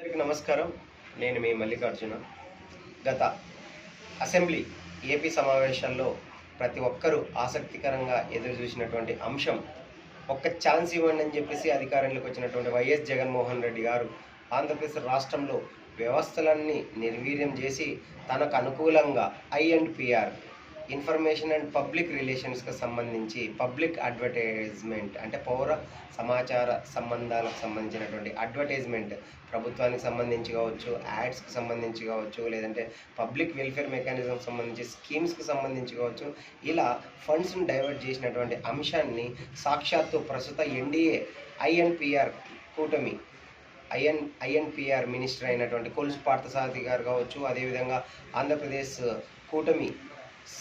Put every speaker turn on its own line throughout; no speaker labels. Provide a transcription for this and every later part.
అందరికీ నమస్కారం. నేను మీ మల్లికార్జున. గత అసెంబ్లీ ఏపీ సమావేశాల్లో ప్రతి ఒక్కరూ ఆసక్తికరంగా ఎదురు చూసినటువంటి అంశం ఒక్క ఛాన్స్ ఇవ్వండి అని చెప్పేసి అధికారంలోకి వచ్చినటువంటి వైఎస్ జగన్మోహన్ రెడ్డి గారు ఆంధ్రప్రదేశ్ రాష్ట్రంలో వ్యవస్థలన్నీ నిర్వీర్యం చేసి తనకు అనుకూలంగా I and PR information and public రిలేషన్స్కి సంబంధించి పబ్లిక్ అడ్వర్టైజ్మెంట్ అంటే పౌర సమాచార సంబంధాలకు సంబంధించినటువంటి అడ్వర్టైజ్మెంట్ ప్రభుత్వానికి సంబంధించి కావచ్చు యాడ్స్కి సంబంధించి కావచ్చు లేదంటే పబ్లిక్ వెల్ఫేర్ మెకానిజం సంబంధించి స్కీమ్స్కి సంబంధించి కావచ్చు ఇలా ఫండ్స్ని డైవర్ట్ చేసినటువంటి అంశాన్ని సాక్షాత్తు ప్రస్తుత ఎన్డీఏ ఐఎన్పిఆర్ కూటమి I and I and PR minister అయినటువంటి కొలుసు పార్థసారథి గారు కావచ్చు అదేవిధంగా ఆంధ్రప్రదేశ్ కూటమి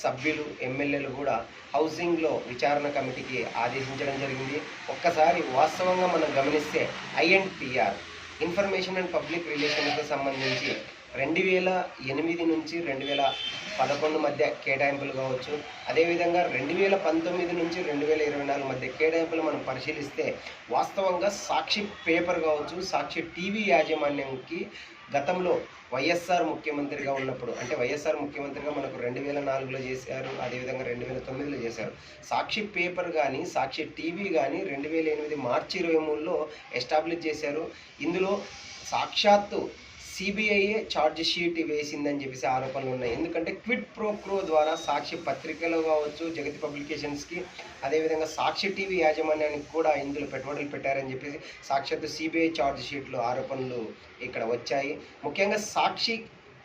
సభ్యులు ఎమ్మెల్యేలు కూడా హౌసింగ్లో విచారణ కమిటీకి ఆదేశించడం జరిగింది. ఒక్కసారి వాస్తవంగా మనం గమనిస్తే I and PR information and public రిలేషన్స్కి సంబంధించి రెండు వేల ఎనిమిది నుంచి రెండు వేల పదకొండు మధ్య కేటాయింపులు కావచ్చు. అదేవిధంగా రెండు వేల పంతొమ్మిది నుంచి రెండు వేల ఇరవై నాలుగు మధ్య కేటాయింపులు మనం పరిశీలిస్తే వాస్తవంగా సాక్షి పేపర్ కావచ్చు సాక్షి టీవీ యాజమాన్యంకి గతంలో వైఎస్ఆర్ ముఖ్యమంత్రిగా ఉన్నప్పుడు అంటే వైఎస్ఆర్ ముఖ్యమంత్రిగా మనకు రెండు వేల నాలుగులో చేశారు అదేవిధంగా రెండు వేల తొమ్మిదిలో చేశారు. సాక్షి పేపర్ కానీ సాక్షి టీవీ కానీ రెండు వేల ఎనిమిది మార్చి ఇరవై మూడులో ఎస్టాబ్లిష్ చేశారు. ఇందులో సాక్షాత్తు సిబిఐఏ ఛార్జ్ షీట్ వేసిందని చెప్పేసి ఆరోపణలు ఉన్నాయి. ఎందుకంటే క్విడ్ ప్రోక్రో ద్వారా సాక్షి పత్రికలో కావచ్చు జగతి పబ్లికేషన్స్కి అదేవిధంగా సాక్షి టీవీ యాజమాన్యానికి కూడా ఇందులో పెట్టుబడులు పెట్టారని చెప్పేసి సాక్షాత్తు సిబిఐ ఛార్జ్ షీట్లు ఆరోపణలు ఇక్కడ వచ్చాయి. ముఖ్యంగా సాక్షి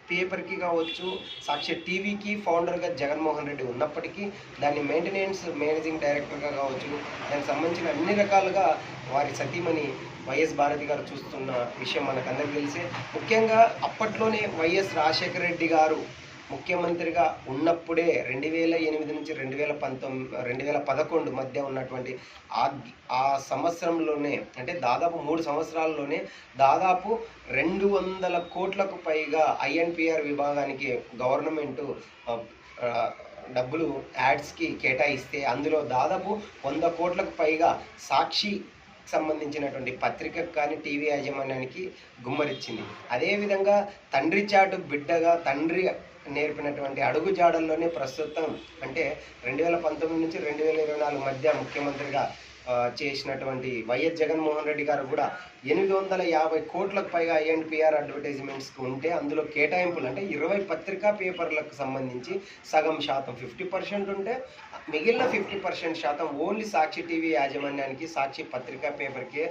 పేపర్కి కావచ్చు సాక్షి టీవీకి ఫౌండర్గా జగన్మోహన్ రెడ్డి ఉన్నప్పటికీ దాన్ని మెయింటెనెన్స్ మేనేజింగ్ డైరెక్టర్గా కావచ్చు దానికి సంబంధించిన అన్ని రకాలుగా వారి సతీమణి వైఎస్ భారతి గారు చూస్తున్న విషయం మనకు అందరికీ తెలిసే. ముఖ్యంగా అప్పట్లోనే వైఎస్ రాజశేఖర రెడ్డి గారు ముఖ్యమంత్రిగా ఉన్నప్పుడే రెండు వేల ఎనిమిది నుంచి రెండు వేల పంతొమ్మిది రెండు వేల పదకొండు మధ్య ఉన్నటువంటి ఆ ఆ సంవత్సరంలోనే అంటే దాదాపు మూడు సంవత్సరాల్లోనే దాదాపు రెండు వందల కోట్లకు పైగా ఐఎన్పిఆర్ విభాగానికి గవర్నమెంటు డబ్బులు యాడ్స్కి కేటాయిస్తే అందులో దాదాపు వంద కోట్లకు పైగా సాక్షి సంబంధించినటువంటి పత్రికకు కానీ టీవీ యాజమాన్యానికి గుమ్మరిచ్చింది. అదేవిధంగా తండ్రి చాటు బిడ్డగా తండ్రి నేర్పినటువంటి అడుగు జాడల్లోనే ప్రస్తుతం అంటే రెండు వేల పంతొమ్మిది నుంచి రెండు వేల ఇరవై నాలుగు మధ్య ముఖ్యమంత్రిగా చేసినటువంటి వైఎస్ జగన్మోహన్ రెడ్డి గారు కూడా ఎనిమిది వందల యాభై కోట్లకు పైగా ఐఎన్పిఆర్ అడ్వర్టైజ్మెంట్స్కి ఉంటే అందులో కేటాయింపులు అంటే ఇరవై పత్రికా పేపర్లకు సంబంధించి సగం శాతం ఫిఫ్టీ పర్సెంట్ ఉంటే మిగిలిన ఫిఫ్టీ పర్సెంట్ శాతం ఓన్లీ సాక్షి టీవీ యాజమాన్యానికి సాక్షి పత్రికా పేపర్కే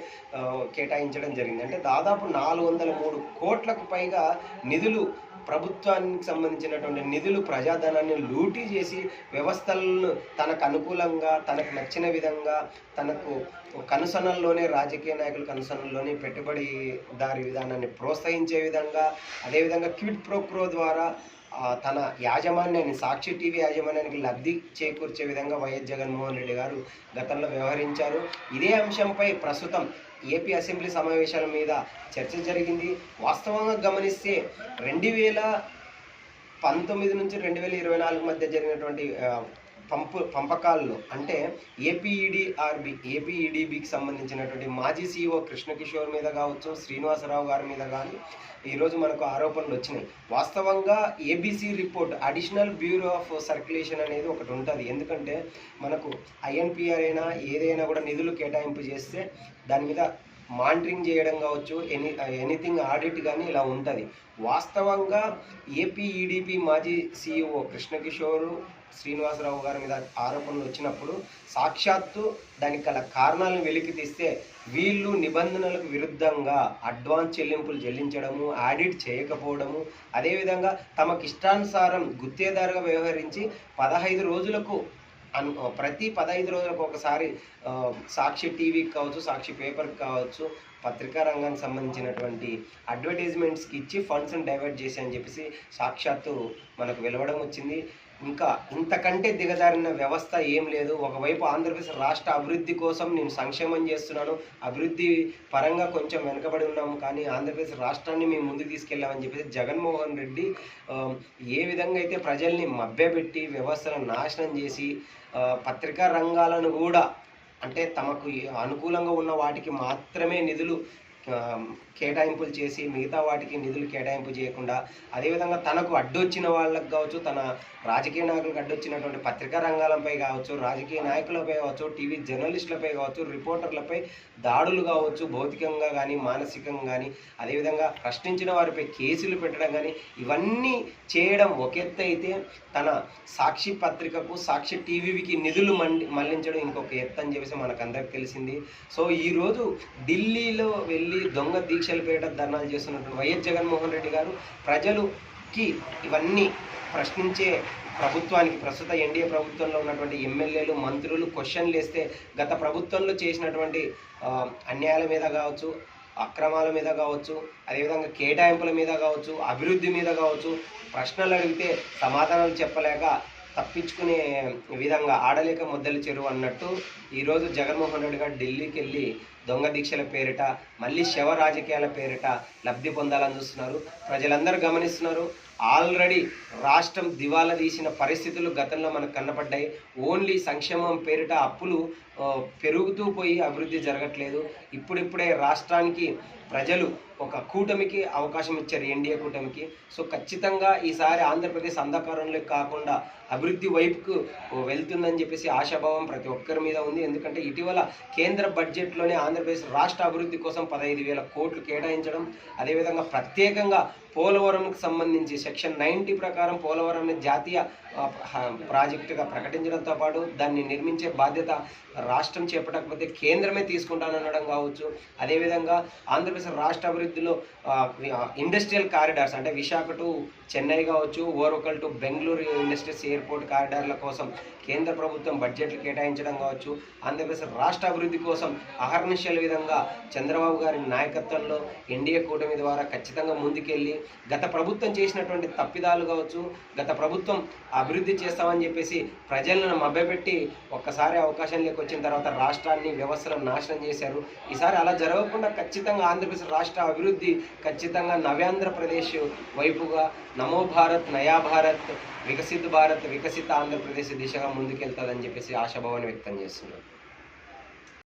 కేటాయించడం జరిగింది. అంటే దాదాపు నాలుగు వందల మూడు కోట్లకు పైగా నిధులు ప్రభుత్వానికి సంబంధించినటువంటి నిధులు ప్రజాధనాన్ని లూటీ చేసి వ్యవస్థలను తనకు అనుకూలంగా తనకు నచ్చిన విధంగా తనకు కనుసనల్లోనే రాజకీయ నాయకుల కనుసనల్లోనే పెట్టుబడిదారి విధానాన్ని ప్రోత్సహించే విధంగా అదేవిధంగా క్విడ్ ప్రోక్రో ద్వారా తన యాజమాన్యాన్ని సాక్షి టీవీ యాజమాన్యానికి లబ్ధి చేకూర్చే విధంగా వైఎస్ జగన్మోహన్ రెడ్డి గారు గతంలో వ్యవహరించారు. ఇదే అంశంపై ప్రస్తుతం ఏపీ అసెంబ్లీ సమావేశాల మీద చర్చ జరిగింది. వాస్తవంగా గమనిస్తే రెండు వేల పంతొమ్మిది నుంచి రెండు వేల ఇరవై నాలుగు మధ్య జరిగినటువంటి పంపు పంపకాల్లో. అంటే ఏపీఈడిఆర్బి ఏపీఈడిబికి సంబంధించినటువంటి మాజీ సీఈఓ కృష్ణకిషోర్ మీద కావచ్చు శ్రీనివాసరావు గారి మీద కానీ ఈరోజు మనకు ఆరోపణలు వచ్చినాయి. వాస్తవంగా ABC report additional bureau of circulation అనేది ఒకటి ఉంటుంది. ఎందుకంటే మనకు ఐఎన్పిఆర్ అయినా ఏదైనా కూడా నిధులు కేటాయింపు చేస్తే దాని మీద మానిటరింగ్ చేయడం కావచ్చు ఎనీ ఎనీథింగ్ ఆడిట్ కానీ ఇలా ఉంటుంది. వాస్తవంగా ఏపీ ఈడీపీ మాజీ సీఈఓ కృష్ణకిషోరు శ్రీనివాసరావు గారి మీద ఆరోపణలు వచ్చినప్పుడు సాక్షాత్తు దానికి గల కారణాలను వెలికి తీస్తే వీళ్ళు నిబంధనలకు విరుద్ధంగా అడ్వాన్స్ చెల్లింపులు చెల్లించడము ఆడిట్ చేయకపోవడము అదేవిధంగా తమకిష్టానుసారం గుత్తేదారుగా వ్యవహరించి పదహైదు రోజులకు అను ప్రతి పదహైదు రోజులకు ఒకసారి సాక్షి టీవీకి కావచ్చు సాక్షి పేపర్కి కావచ్చు పత్రికా రంగానికి సంబంధించినటువంటి అడ్వర్టైజ్మెంట్స్కి ఇచ్చి ఫండ్స్ని డైవర్ట్ చేసి అని చెప్పేసి సాక్షాత్తు మనకు వెలవడం వచ్చింది. ఇంకా ఇంతకంటే దిగజారిన వ్యవస్థ ఏం లేదు. ఒకవైపు ఆంధ్రప్రదేశ్ రాష్ట్ర అభివృద్ధి కోసం నేను సంక్షేమం చేస్తున్నాను. అభివృద్ధి పరంగా కొంచెం వెనుకబడి ఉన్నాము కానీ ఆంధ్రప్రదేశ్ రాష్ట్రాన్ని మేము ముందుకు తీసుకెళ్ళామని చెప్పేసి జగన్మోహన్ రెడ్డి ఏ విధంగా అయితే ప్రజల్ని మభ్యపెట్టి వ్యవస్థను నాశనం చేసి పత్రికా రంగాలను కూడా అంటే తమకు అనుకూలంగా ఉన్న వాటికి మాత్రమే నిధులు కేటాయింపులు చేసి మిగతా వాటికి నిధులు కేటాయింపు చేయకుండా అదేవిధంగా తనకు అడ్డొచ్చిన వాళ్ళకి కావచ్చు తన రాజకీయ నాయకులకు అడ్డొచ్చినటువంటి పత్రికా రంగాలపై కావచ్చు రాజకీయ నాయకులపై కావచ్చు టీవీ జర్నలిస్టులపై కావచ్చు రిపోర్టర్లపై దాడులు కావచ్చు భౌతికంగా కానీ మానసికంగా కానీ అదేవిధంగా ప్రశ్నించిన వారిపై కేసులు పెట్టడం కానీ ఇవన్నీ చేయడం ఒక ఎత్తు అయితే తన సాక్షి పత్రికకు సాక్షి టీవీకి నిధులు మళ్ళించడం ఇంకొక ఎత్తు అని చెప్పేసి మనకందరికి తెలిసింది. సో ఈరోజు ఢిల్లీలో వెళ్ళి దొంగ దీక్షలు పేట ధర్నాలు చేస్తున్నటువంటి వైఎస్ జగన్మోహన్ రెడ్డి గారు ప్రజలుకి ఇవన్నీ ప్రశ్నించే ప్రభుత్వానికి ప్రస్తుత ఎన్డీఏ ప్రభుత్వంలో ఉన్నటువంటి ఎమ్మెల్యేలు మంత్రులు క్వశ్చన్లు వేస్తే గత ప్రభుత్వంలో చేసినటువంటి అన్యాయాల మీద కావచ్చు అక్రమాల మీద కావచ్చు అదేవిధంగా కేటాయింపుల మీద కావచ్చు అభివృద్ధి మీద కావచ్చు ప్రశ్నలు అడిగితే సమాధానాలు చెప్పలేక తప్పించుకునే విధంగా ఆడలేక ముద్దలు చెరువు అన్నట్టు ఈరోజు జగన్మోహన్ రెడ్డి గారు ఢిల్లీకి వెళ్ళి దొంగ దీక్షల పేరిట మళ్ళీ శవ రాజకీయాల పేరిట లబ్ధి పొందాలని చూస్తున్నారు. ప్రజలందరూ గమనిస్తున్నారు. ఆల్రెడీ రాష్ట్రం దివాలా తీసిన పరిస్థితులు గతంలో మనకు కనపడ్డాయి. ఓన్లీ సంక్షేమం పేరిట అప్పులు పెరుగుతూ పోయి అభివృద్ధి జరగట్లేదు. ఇప్పుడిప్పుడే రాష్ట్రానికి ప్రజలు ఒక కూటమికి అవకాశం ఇచ్చారు ఎన్డీఏ కూటమికి. సో ఖచ్చితంగా ఈసారి ఆంధ్రప్రదేశ్ అంధకారంలో కాకుండా అభివృద్ధి వైపుకు వెళ్తుందని చెప్పేసి ఆశాభావం ప్రతి ఒక్కరి మీద ఉంది. ఎందుకంటే ఇటీవల కేంద్ర బడ్జెట్లోనే ఆంధ్రప్రదేశ్ రాష్ట్ర అభివృద్ధి కోసం పదహైదు వేల కోట్లు కేటాయించడం అదేవిధంగా ప్రత్యేకంగా పోలవరంకి సంబంధించి సెక్షన్ నైంటీ ప్రకారం పోలవరంని జాతీయ ప్రాజెక్టుగా ప్రకటించడంతో పాటు దాన్ని నిర్మించే బాధ్యత రాష్ట్రం చేపట్టకపోతే కేంద్రమే తీసుకుంటానడం కావచ్చు. అదేవిధంగా ఆంధ్రప్రదేశ్ రాష్ట్ర అభివృద్ధిలో ఇండస్ట్రియల్ కారిడార్స్ అంటే విశాఖ టు చెన్నై కావచ్చు Orvakal to Bengaluru industries airport కారిడార్ల కోసం కేంద్ర ప్రభుత్వం బడ్జెట్లు కేటాయించడం కావచ్చు ఆంధ్రప్రదేశ్ రాష్ట్ర అభివృద్ధి కోసం అహర్నిశల విధంగా చంద్రబాబు గారి నాయకత్వంలో ఎన్డీఏ కూటమి ద్వారా ఖచ్చితంగా ముందుకెళ్ళి గత ప్రభుత్వం చేసినటువంటి తప్పిదాలు కావచ్చు గత ప్రభుత్వం అభివృద్ధి చేస్తామని చెప్పేసి ప్రజలను మభ్యపెట్టి ఒక్కసారి అవకాశం వచ్చిన తర్వాత రాష్ట్రాన్ని వ్యవస్థలను నాశనం చేశారు. ఈసారి అలా జరగకుండా ఖచ్చితంగా ఆంధ్రప్రదేశ్ రాష్ట్ర అభివృద్ధి ఖచ్చితంగా నవ్యాంధ్రప్రదేశ్ వైపుగా నమో భారత్ నయా భారత్ వికసిత్ భారత్ వికసిత ఆంధ్రప్రదేశ్ దిశగా ముందుకెళ్తుందని చెప్పేసి ఆశాభావాన్ని వ్యక్తం చేస్తున్నారు.